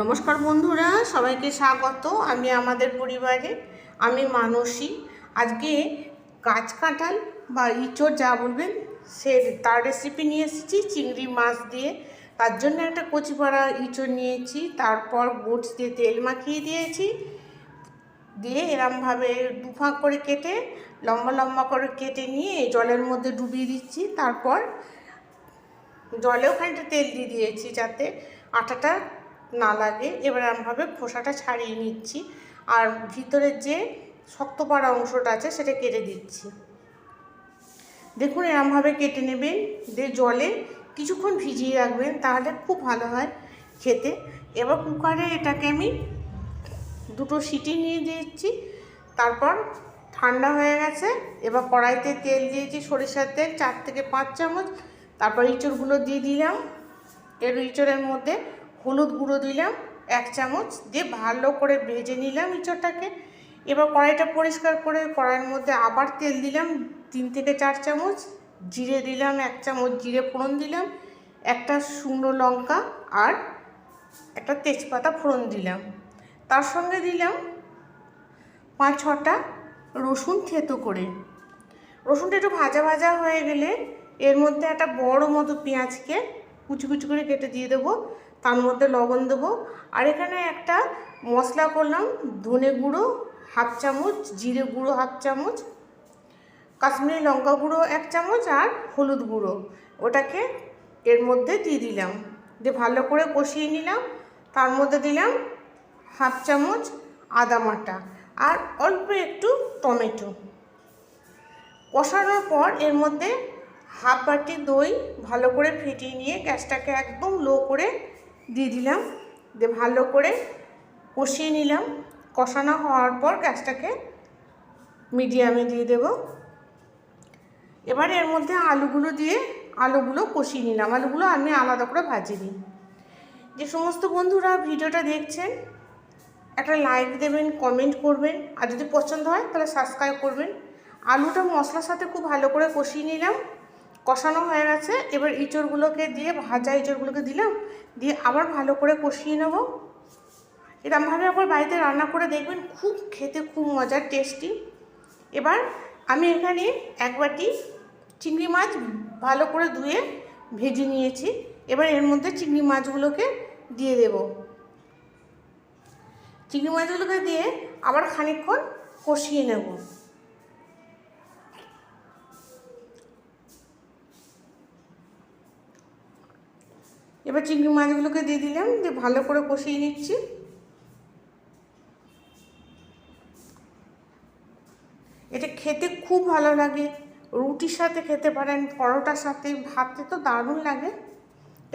নমস্কার বন্ধুরা, সবাইকে স্বাগত। আমি আমাদের পরিবারে, আমি মানসী। আজকে গাছ কাঁঠাল বা ইঁচড় যা বলবেন, সে তার রেসিপি নিয়ে এসেছি, চিংড়ি মাছ দিয়ে। তার জন্য একটা কচিপাড়া ইঁচড় নিয়েছি, তারপর বুটস দিয়ে তেল মাখিয়ে দিয়েছি। দিয়ে এরমভাবে দুফাঁক করে কেটে, লম্বা লম্বা করে কেটে নিয়ে জলের মধ্যে ডুবিয়ে দিচ্ছি। তারপর জলেও খানিকটা তেল দিয়ে দিয়েছি যাতে আটাটা না লাগে। এবার এরমভাবে খোসাটা ছাড়িয়ে নিচ্ছি আর ভিতরের যে শক্ত পাড়া অংশটা আছে সেটা কেটে দিচ্ছি। দেখুন এরমভাবে কেটে নেবেন, দিয়ে জলে কিছুক্ষণ ভিজিয়ে রাখবেন তাহলে খুব ভালো হয় খেতে। এবার কুকারে এটাকে আমি দুটো সিটি নিয়ে দিয়েছি তারপর ঠান্ডা হয়ে গেছে, এবার কড়াইতে তেল দিয়েছি সরিষার তেল চার থেকে পাঁচ চামচ, তারপর ইঁচড়গুলো দিয়ে দিলাম। এর ইঁচড়ের মধ্যে হলুদ গুঁড়ো দিলাম, এক চামচ দিয়ে ভালো করে ভেজে নিলাম ইঁচড়টাকে এবার কড়াইটা পরিষ্কার করে কড়াইয়ের মধ্যে আবার তেল দিলাম, তিন থেকে চার চামচ। জিরে দিলাম, এক চামচ জিরে ফোড়ন দিলাম, একটা শুকনো লঙ্কা আর একটা তেজপাতা ফোড়ন দিলাম। তার সঙ্গে দিলাম পাঁচ ছটা রসুন থেতো করে। রসুনটা একটু ভাজা ভাজা হয়ে গেলে এর মধ্যে একটা বড় মতো পেঁয়াজকে কুচি কুচি করে কেটে দিয়ে দেবো। তার মধ্যে লবণ দেবো। আর এখানে একটা মশলা করলাম, ধনে গুঁড়ো, হাফ চামচ, জিরে গুঁড়ো, হাফ চামচ, কাশ্মীরি লঙ্কা গুঁড়ো, এক চামচ, আর হলুদ গুঁড়ো। ওটাকে এর মধ্যে দিয়ে দিলাম। দিয়ে ভালো করে কষিয়ে নিলাম। তার মধ্যে দিলাম হাফ চামচ আদা বাটা আর অল্প একটু টমেটো। কষানোর পর এর মধ্যে হাফ বাটি দই ভালো করে ফেটিয়ে নিয়ে গ্যাসটাকে একদম লো করে দিয়ে দিলাম। দিয়ে ভালো করে কষিয়ে নিলাম। কষানো হওয়ার পর গ্যাসটাকে মিডিয়ামে দিয়ে দেব। এবার এর মধ্যে আলুগুলো দিয়ে আলুগুলো কষিয়ে নিলাম। আলুগুলো আমি আলাদা করে ভাজিনি যে সমস্ত বন্ধুরা ভিডিওটা দেখছেন, একটা লাইক দেবেন, কমেন্ট করবেন। আর যদি পছন্দ হয়, তাহলে সাবস্ক্রাইব করবেন। আলুটা মশলার সাথে খুব ভালো করে কষিয়ে নিলাম। কষানো হয়ে গেছে। এবার ইঁচড়গুলোকে দিয়ে, ভাজা ইঁচড়গুলোকে দিলাম। দিয়ে আবার ভালো করে কষিয়ে নেব। এরমভাবে আবার বাড়িতে রান্না করে দেখবেন, খুব খেতে খুব মজার, টেস্টি। এবার আমি এখানে এক বাটি চিংড়ি মাছ ভালো করে ধুয়ে ভেজে নিয়েছি। এবার এর মধ্যে চিংড়ি মাছগুলোকে দিয়ে দেব। চিংড়ি মাছগুলোকে দিয়ে আবার খানিকক্ষণ কষিয়ে নেব। এবার চিংড়ি মাছগুলোকে দিয়ে দিলাম, দিয়ে ভালো করে কষিয়ে নিচ্ছি। এটা খেতে খুব ভালো লাগে, রুটির সাথে খেতে পারেন, পরোটার সাথে ভাতে তো দারুণ লাগে।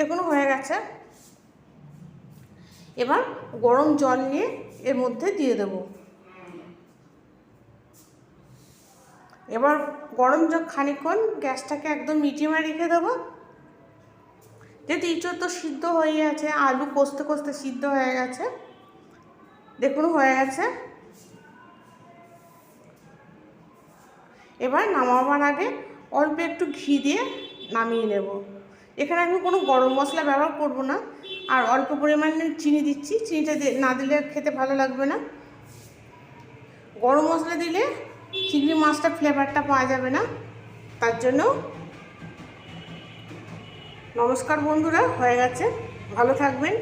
এগুলো হয়ে গেছে। এবার গরম জল নিয়ে এর মধ্যে দিয়ে দেব। এবার গরম জল খানিক্ষণ গ্যাসটাকে একদম মিডিয়ামে রেখে দেবো। যেহেতু ইঁচড় তো সিদ্ধ হয়ে আছে আলু কষতে কষতে সিদ্ধ হয়ে গেছে। দেখুন, হয়ে গেছে। এবার নামাবার আগে অল্প একটু ঘি দিয়ে নামিয়ে নেব। এখানে আমি কোনো গরম মশলা ব্যবহার করব না। আর অল্প পরিমাণে চিনি দিচ্ছি। চিনিটা না দিলে খেতে ভালো লাগবে না। গরম মশলা দিলে চিংড়ি মাছটা ফ্লেভারটা পাওয়া যাবে না। তার জন্য নমস্কার বন্ধুরা হয়ে গেছে। ভালো থাকবেন।